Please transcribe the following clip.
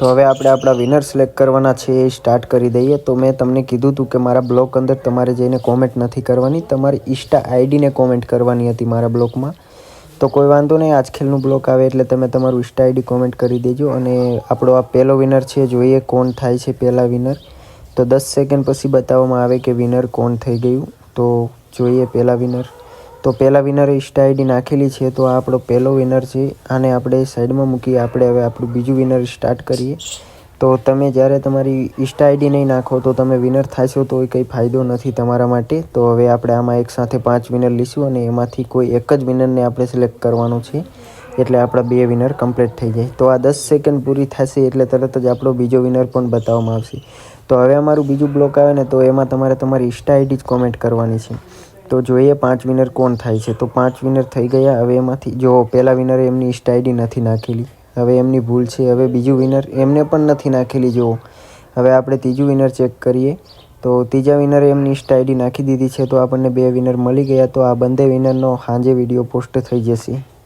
તો હવે આપણે આપણા વિનર સિલેક્ટ કરવાના છે એ સ્ટાર્ટ કરી દઈએ. તો મેં તમને કીધું હતું કે મારા બ્લોક અંદર તમારે જઈને કોમેન્ટ નથી કરવાની. તમારી ઇન્સ્ટા આઈડીને કોમેન્ટ કરવાની હતી મારા બ્લોકમાં તો કોઈ વાંધો નહીં, આજ ખેલનું બ્લોક આવે એટલે તમે તમારું ઇન્સ્ટા આઈડી કોમેન્ટ કરી દેજો અને આપણો આ પહેલો વિનર છે, જોઈએ કોણ થાય છે પહેલા વિનર તો દસ સેકન્ડ પછી બતાવવામાં આવે કે વિનર કોણ થઈ ગયું. તો જોઈએ પહેલા વિનર તો પહેલાં વિનરે ઇન્સ્ટા આઈડી નાખેલી છે, તો આ આપણો પહેલો વિનર છે. આને આપણે સાઈડમાં મૂકી આપણે હવે આપણું બીજું વિનર સ્ટાર્ટ કરીએ. તો તમે જ્યારે તમારી ઇન્સ્ટા આઈડી નહીં નાખો, તો તમે વિનર થશો, તો કંઈ ફાયદો નથી તમારા માટે. તો હવે આપણે આમાં એક સાથે પાંચ વિનર લઈશું અને એમાંથી કોઈ એક જ વિનરને આપણે સિલેક્ટ કરવાનું છે. એટલે આપણા બે વિનર કમ્પ્લીટ થઈ જાય. તો આ દસ સેકન્ડ પૂરી થશે, એટલે તરત જ આપણો બીજો વિનર પણ બતાવવામાં આવશે. તો હવે અમારું બીજું બ્લોક આવે ને, તો એમાં તમારે તમારી ઇન્સ્ટા આઈડી જ કોમેન્ટ કરવાની છે. તો જોઈએ પાંચ વિનર કોણ થાય છે? તો પાંચ વિનર થઈ ગયા. હવે એમાંથી જો પહેલા વિનરે એમની ઇન્સ્ટા નથી નાખેલી. હવે એમની ભૂલ છે. હવે બીજું વિનર એમને પણ નથી નાખેલી, જુઓ. હવે આપણે ત્રીજું વિનર ચેક કરીએ. તો ત્રીજા વિનરે એમની ઇન્સ્ટા નાખી દીધી છે. તો આપણને બે વિનર મળી ગયા. તો આ બંને વિનરનો સાંજે વીડિયો પોસ્ટ થઈ જશે.